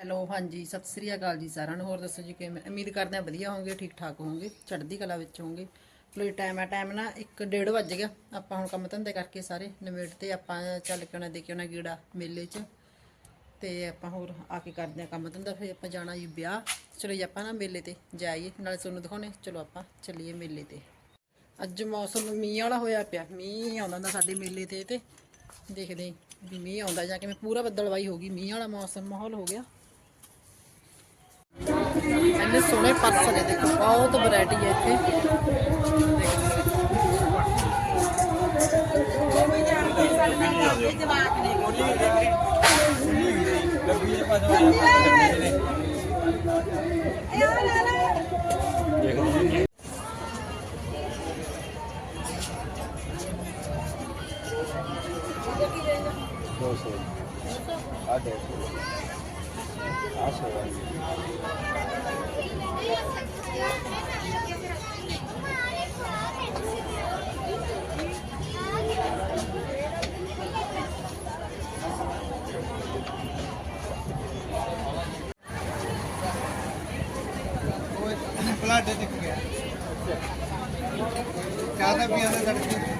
Hello, ਹਾਂਜੀ, ਸਤਿ ਸ੍ਰੀ ਅਕਾਲ ਜੀ ਸਾਰਿਆਂ ਨੂੰ। ਹੋਰ ਦੱਸੋ ਜੀ ਕਿਵੇਂ? ਉਮੀਦ ਕਰਦੇ ਹਾਂ ਵਧੀਆ ਹੋਵੋਗੇ, ਠੀਕ ਠਾਕ ਹੋਵੋਗੇ, ਚੜ੍ਹਦੀ ਕਲਾ ਵਿੱਚ ਹੋਵੋਗੇ। ਲੋ ਟਾਈਮ ਆ ਟਾਈਮ ਨਾ 1:30 ਵੱਜ ਗਿਆ। ਆਪਾਂ ਹੁਣ ਕੰਮ ਧੰਦੇ ਕਰਕੇ ਸਾਰੇ ਨਿਬੇੜ ਤੇ ਆਪਾਂ ਚੱਲ ਕੇ ਉਹਨਾਂ ਦੇ ਕੇ ਉਹਨਾਂ ਗੀੜਾ ਮੇਲੇ 'ਚ। ਤੇ ਆਪਾਂ ਹੋਰ ਆ ਕੇ ਕਰਦੇ ਆ ਕੰਮ ਧੰਦਾ, ਫਿਰ ਆਪਾਂ ਜਾਣਾ ਜੀ ਵਿਆਹ। ਚਲੋ ਜੀ, ਆਪਾਂ ਨਾ ਮੇਲੇ ਤੇ ਜਾਈਏ, ਨਾਲੇ ਤੁਹਾਨੂੰ ਦਿਖਾਉਣੇ। ਚਲੋ ਆਪਾਂ ਚੱਲੀਏ ਮੇਲੇ ਤੇ। ਅੱਜ ਮੌਸਮ ਮੀਂਹ ਵਾਲਾ ਹੋਇਆ ਪਿਆ। ਮੀਂਹ ਆਉਂਦਾ ਹੁੰਦਾ ਸਾਡੇ ਮੇਲੇ ਤੇ ਤੇ। ਦੇਖਦੇ ਵੀ ਮੀਂਹ ਆਉਂਦਾ ਜਾਂ ਕਿਵੇਂ। ਪੂਰਾ ਬੱਦਲਵਾਈ ਹੋ ਗਈ, ਮੀਂਹ ਵਾਲਾ ਮੌਸਮ, ਮਾਹੌਲ ਹੋ ਗਿਆ। ਇੰਨੇ ਸੋਹਣੇ ਪਰਸ ਨੇ ਦੇਖੋ ਬਹੁਤ ਵੈਰਾਈਟੀ ਹੈ ਇੱਥੇ ਦੋ ਸੌ ਆ ਦੋ ਸੌ ਆ ਸੌ ਪਲਾਟੇ ਦਿਖ ਗਿਆ। ਕਾਹਦਾ ਵੀ ਆਂਦਾ ਲੜਕੀ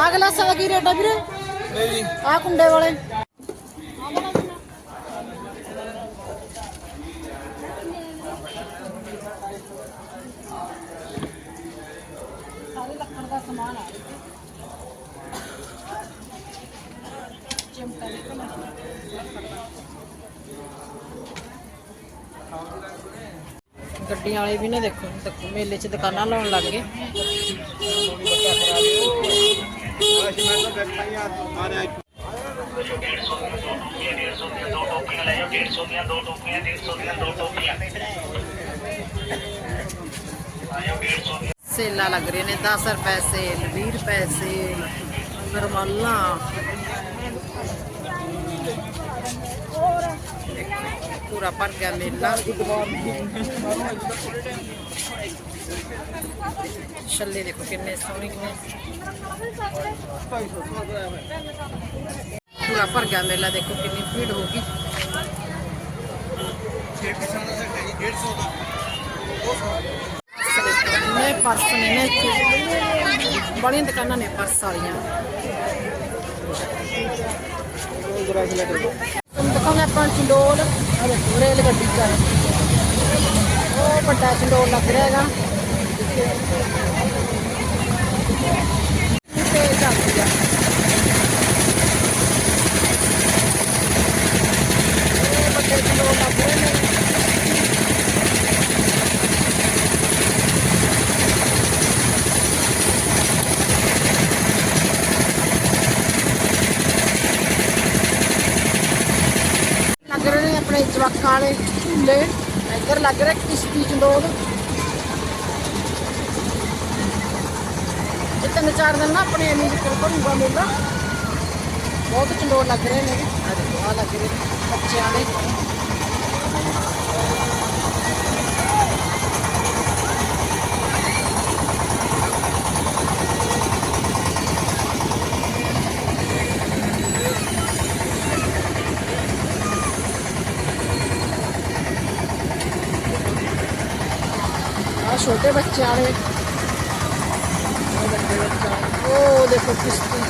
ਆ ਗਲਾਸਾਂ ਦਾ ਕੀ ਰੇਟ ਆ ਵੀਰੇ? ਨਹੀਂ ਆ ਕੁੰਡੇ ਵਾਲੇ। ਗੱਡੀਆਂ ਵਾਲੇ ਵੀ ਨਾ ਦੇਖੋ ਦੇਖੋ, ਮੇਲੇ 'ਚ ਦੁਕਾਨਾਂ ਲਾਉਣ ਲੱਗ ਗਏ। ਸੇਲਾਂ ਲੱਗ ਰਹੇ ਨੇ 10 ਰੁਪਏ ਸੇਲ 20 ਰੁਪਏ ਸੇਲ ਨਰਮਾਲਾ ਪੂਰਾ ਭਰ ਗਿਆ ਮੇਲਾ। ਛੱਲੇ ਦੇਖੋ ਕਿੰਨੇ ਸੋਹਣੇ ਕਿੰਨੇ। ਪੂਰਾ ਭਰ ਗਿਆ ਮੇਲਾ, ਦੇਖੋ ਕਿੰਨੀ ਭੀੜ ਹੋ ਗਈ। ਨੇ ਪਰਸ ਨੇ ਨੇ ਬੜੀਆਂ ਦੁਕਾਨਾਂ ਨੇ ਪਰਸ ਵਾਲੀਆਂ। ਦੁਕਾਨਾਂ ਆਪਾਂ ਚੰਡੋਲ ਰੇਲ ਗੱਡੀ ਚੱਲ ਉਹ ਵੱਡਾ ਚੰਡੋਲ ਲੱਗ ਰਿਹਾ ਹੈਗਾ। ਲੱਗ ਰਹੇ ਨੇ ਲੱਗ ਰਹੇ ਨੇ ਆਪਣੇ ਜਵਾਕਾਂ ਵਾਲੇ ਝੂਲੇ ਇੱਧਰ ਲੱਗ ਰਿਹਾ ਕਿਸ਼ਤੀ ਚੰਡੋਲ ਇਹ ਤਿੰਨ ਚਾਰ ਦਿਨ ਨਾ ਆਪਣੇ ਐਵੇਂ ਜਿੱਕਰ ਭਰੂਗਾ ਮੇਲਾ ਬਹੁਤ ਚੰਡੋਲ ਲੱਗ ਰਹੇ ਨੇ ਆ ਦੇਖੋ ਆ ਲੱਗ ਰਹੇ ਨੇ ਬੱਚਿਆਂ ਦੇ ਆ ਛੋਟੇ ਬੱਚੇ ਵਾਲੇ ਉਹ ਵੱਡੇ ਬੱਚੇ ਵਾਲੇ। ਉਹ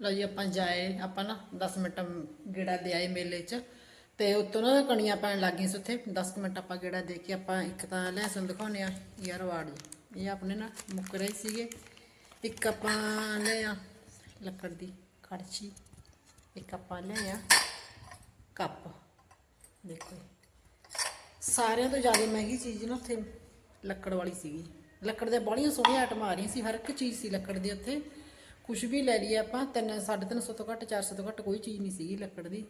ਲਓ ਜੀ, ਆਪਾਂ ਜਾਏ, ਆਪਾਂ ਨਾ 10 ਮਿੰਟ ਗੇੜਾ ਦੇ ਆਏ ਮੇਲੇ 'ਚ। ਤੇ ਉੱਤੋਂ ਨਾ ਕਣੀਆਂ ਪੈਣ ਲੱਗ ਗਈਆਂ ਸੀ ਉੱਥੇ। 10 ਮਿੰਟ ਆਪਾਂ ਗੇੜਾ ਦੇ ਕੇ ਆਪਾਂ ਇੱਕ ਤਾਂ ਲੈਸਨ ਦਿਖਾਉਨੇ ਆ ਯਾਰ ਵਾਰਡ ਇਹ ਆਪਣੇ ਨਾ ਮੁੱਕ ਰਹੇ ਸੀਗੇ। ਇੱਕ ਆਪਾਂ ਲੈ ਆ ਲੱਕੜ ਦੀ ਕੜਛੀ। ਇੱਕ ਆਪਾਂ ਲੈ ਆ ਕੱਪ। ਦੇਖੋ ਸਾਰਿਆਂ ਤੋਂ ਜ਼ਿਆਦਾ ਮਹਿੰਗੀ ਚੀਜ਼ ਨਾ ਉੱਥੇ ਲੱਕੜ ਵਾਲੀ ਸੀਗੀ। ਲੱਕੜ ਦੇ ਬੜੀਆਂ ਸੋਹਣੀਆਂ ਆਈਟਮਾਂ ਆ ਰਹੀਆਂ ਸੀ। ਹਰ ਇੱਕ ਚੀਜ਼ ਸੀ ਲੱਕੜ ਦੀ ਉੱਥੇ। ਕੁਝ ਵੀ ਲੈ ਲਈਏ ਆਪਾਂ, ਤਿੰਨ 350 ਤੋਂ ਘੱਟ 400 ਤੋਂ ਘੱਟ ਕੋਈ ਚੀਜ਼ ਨਹੀਂ ਸੀਗੀ ਲੱਕੜ ਦੀ।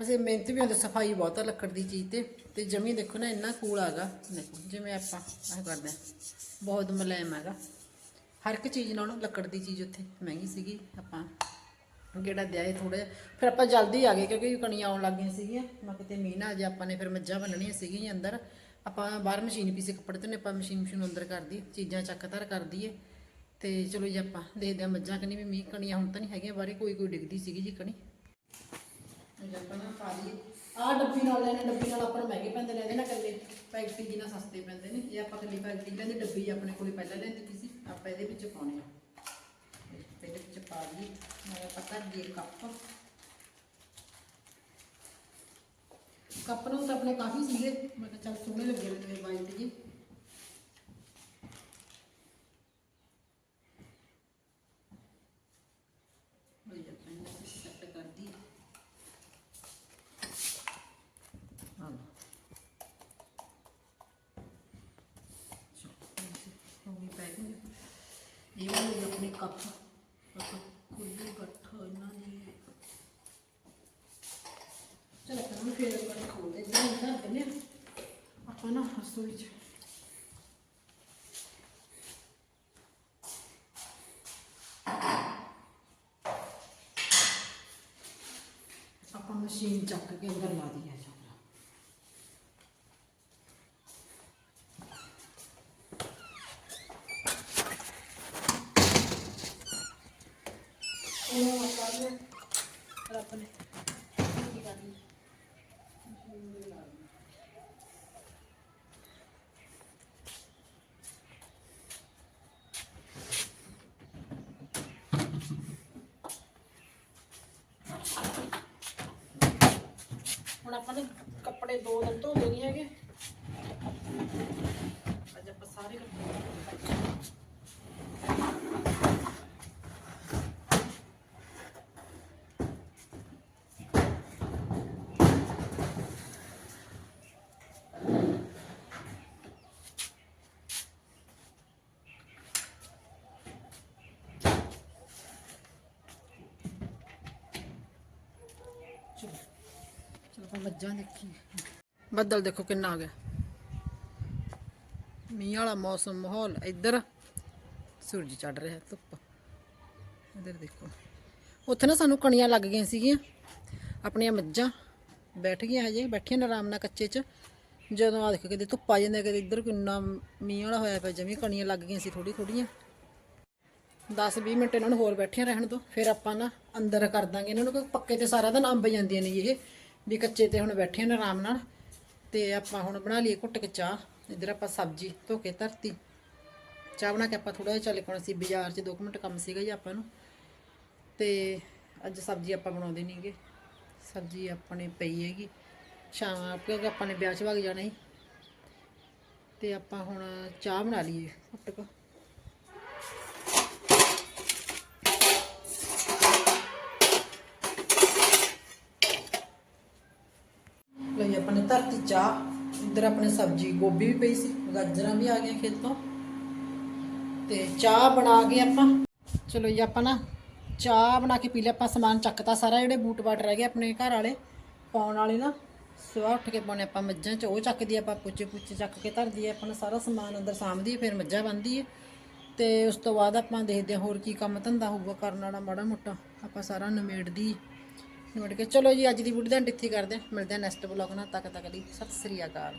ਬਸ ਇਹ ਮਿਹਨਤ ਵੀ ਹੁੰਦੀ, ਸਫ਼ਾਈ ਬਹੁਤ ਆ ਲੱਕੜ ਦੀ ਚੀਜ਼ ਤੇ। ਤੇ ਜਮੀ ਦੇਖੋ ਨਾ, ਇੰਨਾ ਕੂਲ ਆਗਾ ਦੇਖੋ, ਜਿਵੇਂ ਆਪਾਂ ਆਹ ਕਰਦੇ ਹਾਂ, ਬਹੁਤ ਮੁਲਾਇਮ ਹੈਗਾ ਹਰ ਇੱਕ ਚੀਜ਼ ਨਾਲੋਂ ਲੱਕੜ ਦੀ ਚੀਜ਼ ਉੱਥੇ ਮਹਿੰਗੀ ਸੀਗੀ। ਆਪਾਂ ਗੇੜਾ ਦਿਆਏ ਥੋੜੇ ਫਿਰ ਆਪਾਂ ਜਲਦੀ ਆ ਗਏ ਕਿਉਂਕਿ ਕਣੀਆਂ ਆਉਣ ਲੱਗ ਗਈਆਂ ਸੀਗੀਆਂ। ਮੈਂ ਕਿਤੇ ਮੀਂਹ ਨਾ ਆ ਜੇ ਆਪਾਂ ਨੇ ਫਿਰ ਮੱਝਾਂ ਬੰਨਣੀਆਂ ਸੀਗੀਆਂ ਅੰਦਰ। ਆਪਾਂ ਬਾਹਰ ਮਸ਼ੀਨ ਪੀਸੇ ਕੱਪੜੇ ਤੇ ਨੇ ਆਪਾਂ ਮਸ਼ੀਨ ਮਸ਼ੀਨ ਅੰਦਰ ਕਰਦੀ ਚੀਜ਼ਾਂ ਚੱਕ ਧਰ ਕਰਦੀ ਦਈਏ। ਤੇ ਚਲੋ ਜੀ ਆਪਾਂ ਦੇਖਦੇ ਆ ਮੱਝਾਂ ਕਨੀ ਵੀ ਮੀਂਹ ਕਣੀਆਂ ਹੁਣ ਤਾਂ ਨਹੀਂ ਹੈਗੀਆਂ ਬਾਰੇ ਕੋਈ ਕੋਈ ਡਿੱਗਦੀ ਸੀਗੀ ਜੀ ਕਣੀ। ਆਪਾਂ ਨਾ ਪਾ ਲਈਏ। ਆਹ ਡੱਬੀ ਨਾਲ ਲੈਣੇ, ਡੱਬੀ ਨਾਲ ਆਪਾਂ ਨੂੰ ਮਹਿੰਗੇ ਪੈਂਦੇ ਲੈਂਦੇ ਨਾ ਨਾਲ ਕੱਲੇ ਪੈਕਟੀ ਜੀ ਨਾਲ ਸਸਤੇ ਪੈਂਦੇ ਨੇ ਇਹ ਆਪਾਂ ਕੱਲੀ ਪੈਕਟੀ ਲੈਂਦੇ, ਡੱਬੀ ਆਪਣੇ ਕੋਲੇ ਪਹਿਲਾਂ ਲੈਂਦੀ ਸੀ ਆਪਾਂ ਇਹਦੇ ਵਿੱਚ ਪਾਉਣੇ ਆ। ਇਹਦੇ ਵਿੱਚ ਪਾ ਲਈ ਮੈਂ ਆਪਾਂ ਕਰ ਕੱਪ। ਕੱਪ ਨੂੰ ਤਾਂ ਆਪਣੇ ਕਾਫੀ ਸੀਗੇ, ਮੈਂ ਕਿਹਾ ਚੱਲ ਸੋਹਣੇ ਲੱਗੇ ਨੇ ਵਾਈਟ ਜੀ ਬਈ ਆਪਾਂ ਇਹਨੂੰ ਸੈੱਟ ਕਰ ਦਈਏ ਹਾਂ ਹੋ ਗਈ ਪੈਕਿੰਗ ਇਹ ਵਾਲੇ ਆਪਣੇ ਕੱਪ ਆਪਾਂ ਕੁੱਲੂ ਇਕੱਠਾ ਇਹਨਾਂ ਦੀ ਚਲੋ ਕਰਾਂ ਫਿਰ ਆਪਾਂ ਖੋਲਦੇ ਹਾਂ ਤਾਂ ਦਿੰਦੇ ਹਾਂ ਆਪਾਂ ਨਾ ਰਸੋਈ ਚ ਆਪਾਂ ਮਸ਼ੀਨ ਚੱਕ ਕੇ ਅੰਦਰ ਲਾ ਦਈਏ ਚੋਪੜਾ ਉਹ ਆਪਾਂ ਨੇ ਫਿਰ ਆਪਾਂ ਨੇ ਕੀ ਕਰਨੀ ਹੁਣ ਆਪਾਂ ਨੇ ਕੱਪੜੇ ਦੋ ਦਿਨ ਧੋਦੇ ਨਹੀਂ ਹੈਗੇ। ਅੱਜ ਆਪਾਂ ਸਾਰੇ ਕੱਪੜੇ ਚਲੋ ਚਲੋ। ਆਪਾਂ ਮੱਝਾਂ ਦੇਖੀ। ਬੱਦਲ ਦੇਖੋ ਕਿੰਨਾ ਆ ਗਿਆ। ਮੀਂਹ ਵਾਲਾ ਮੌਸਮ ਮਾਹੌਲ ਇੱਧਰ। ਸੂਰਜ ਚੜ ਰਿਹਾ, ਧੁੱਪ। ਇੱਧਰ ਦੇਖੋ। ਉੱਥੇ ਨਾ ਸਾਨੂੰ ਕਣੀਆਂ ਲੱਗ ਗਈਆਂ ਸੀਗੀਆਂ। ਆਪਣੀਆਂ ਮੱਝਾਂ ਬੈਠ ਗਈਆਂ ਹਜੇ, ਬੈਠੀਆਂ ਨੇ ਆਰਾਮ ਨਾਲ ਕੱਚੇ 'ਚ। ਜਦੋਂ ਆ ਦੇਖੋ ਕਿਤੇ ਧੁੱਪ ਆ ਜਾਂਦੀ ਕਦੇ ਇੱਧਰ ਕਿੰਨਾ ਮੀਂਹ ਵਾਲਾ ਹੋਇਆ ਪਿਆ, ਜਮੀ ਕਣੀਆਂ ਲੱਗ ਗਈਆਂ ਸੀ ਥੋੜੀ ਥੋੜੀਆਂ 10-20 ਮਿੰਟ ਇਹਨਾਂ ਨੂੰ ਹੋਰ ਬੈਠੀਆਂ ਰਹਿਣ ਤੋਂ ਫਿਰ ਆਪਾਂ ਨਾ ਅੰਦਰ ਕਰ ਦਾਂਗੇ। ਇਹਨਾਂ ਨੂੰ ਕੋਈ ਪੱਕੇ ਤੇ ਸਾਰਾ ਦਿਨ ਅੰਬ ਜਾਂਦੀਆਂ ਨੇ ਜੀ ਇਹ। ਵੀ ਕੱਚੇ ਤੇ ਹੁਣ ਬੈਠੇ ਨੇ ਆਰਾਮ ਨਾਲ, ਤੇ ਆਪਾਂ ਹੁਣ ਬਣਾ ਲਈਏ ਘੁੱਟ ਕੇ ਚਾਹ, ਇੱਧਰ ਆਪਾਂ ਸਬਜ਼ੀ ਧੋ ਕੇ ਧਰਤੀ। ਚਾਹ ਬਣਾ ਕੇ ਆਪਾਂ ਥੋੜਾ ਜਿਹਾ ਚੱਲੇ ਕੋਣ ਸੀ ਬਾਜ਼ਾਰ 'ਚ 2 ਮਿੰਟ ਕੰਮ ਸੀਗਾ ਜੀ ਆਪਾਂ ਨੂੰ। ਤੇ ਅੱਜ ਸਬਜ਼ੀ ਆਪਾਂ ਬਣਾਉਂਦੇ ਨਹੀਂਗੇ ਸਬਜ਼ੀ ਆਪਣੇ ਪਈ ਹੈਗੀ। ਸ਼ਾਮ ਕਿਉਂਕਿ ਆਪਾਂ ਨੇ ਵਿਆਹ 'ਚ ਵਗ ਜਾਣਾ ਸੀ। ਤੇ ਆਪਾਂ ਹੁਣ ਚਾਹ ਬਣਾ ਲਈਏ ਘੁੱਟ ਕੇ ਲਈ ਆਪਾਂ ਨੇ ਧਰਤੀ ਚਾਹ, ਇੱਧਰ ਆਪਣੇ ਸਬਜ਼ੀ, ਗੋਭੀ ਵੀ ਪਈ ਸੀ, ਗਾਜਰਾਂ ਵੀ ਆ ਗਈਆਂ ਖੇਤੋਂ। ਤੇ ਚਾਹ ਬਣਾ ਕੇ ਆਪਾਂ, ਚਲੋ ਜੀ ਆਪਾਂ ਨਾ ਚਾਹ ਬਣਾ ਕੇ ਪੀ ਲਿਆ, ਆਪਾਂ ਸਮਾਨ ਚੱਕਤਾ ਸਾਰਾ, ਜਿਹੜੇ ਬੂਟ ਬਾਟ ਰਹਿ ਗਏ ਆਪਣੇ ਘਰ ਵਾਲੇ, ਪਾਉਣ ਵਾਲੇ ਨਾ, ਸਵੇਰ ਉੱਠ ਕੇ ਪਾਉਣੇ ਆਪਾਂ ਮੱਝਾਂ ਚ, ਉਹ ਚੱਕਦੀ ਆਪਾਂ ਪੁੱਛੇ ਪੁੱਛੇ ਚੱਕ ਕੇ ਧਰਦੀ ਆ ਆਪਣਾ ਸਾਰਾ ਸਮਾਨ ਅੰਦਰ ਸਾਂਭਦੀ ਫਿਰ ਮੱਝਾਂ ਬੰਨਦੀ ਹੈ ਤੇ ਉਸ ਤੋਂ ਬਾਅਦ ਆਪਾਂ ਦੇਖਦੇ ਹਾਂ ਹੋਰ ਕੀ ਕੰਮ ਧੰਦਾ ਹੋਊਗਾ ਕਰਨ ਵਾਲਾ ਮਾੜਾ ਮੋਟਾ, ਆਪਾਂ ਸਾਰਾ ਨਿਮੇੜਦੀ ਨਿਮੇੜ ਕੇ। ਚਲੋ ਜੀ, ਅੱਜ ਦੀ ਵੀਡੀਓ ਦਾ ਇੱਥੇ ਕਰਦੇ ਹਾਂ। ਮਿਲਦੇ ਹਾਂ ਨੈਕਸਟ ਬਲੌਗ ਨਾਲ। ਤੱਕ ਤੱਕ ਲਈ ਸਤਿ ਸ੍ਰੀ ਅਕਾਲ।